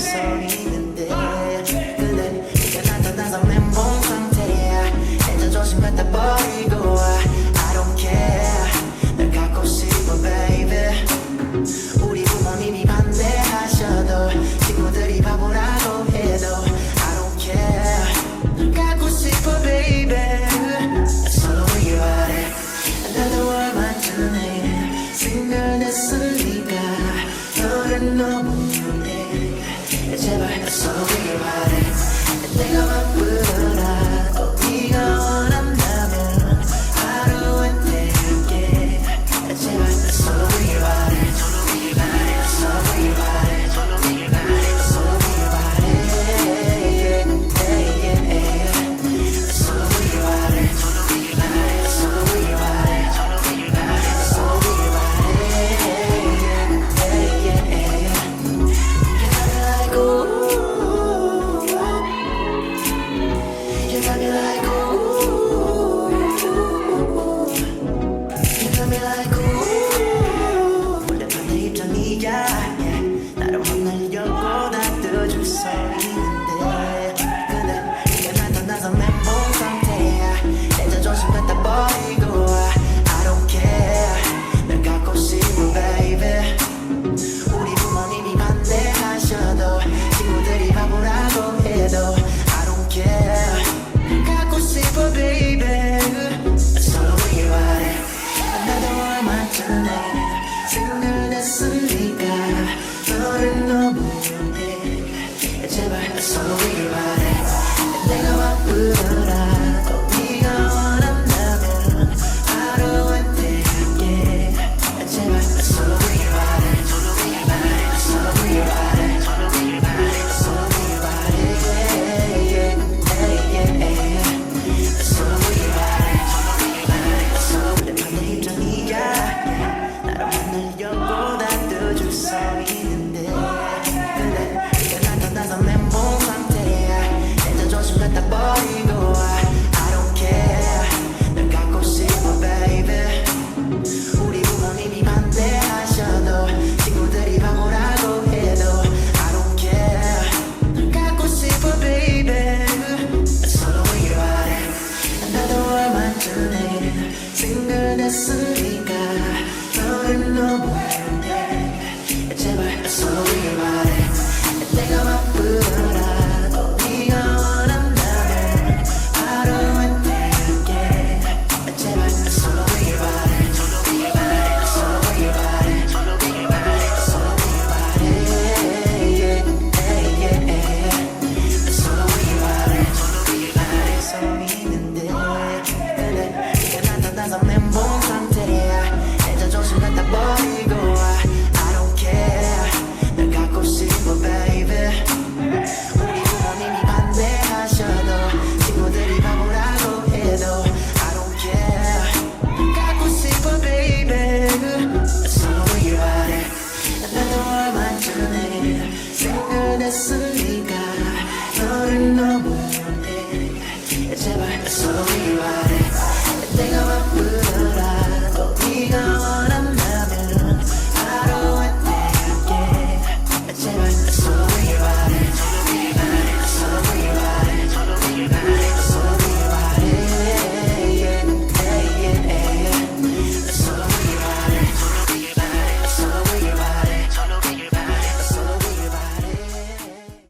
있었는데 근데 이제 나타나서 내 몸 상태야 이제 조심했다 버리고 I don't care. 널 갖고 싶어 baby. 우리 부모님이 반대하셔도 친구들이 바보라고 해도 I don't care. 널 갖고 싶어 baby. That's all we are. Another world 만드네 생각났으니까 너를 너, Yeah. 했으니까 너를 너무 원해. 제발 서로 위로해. 내가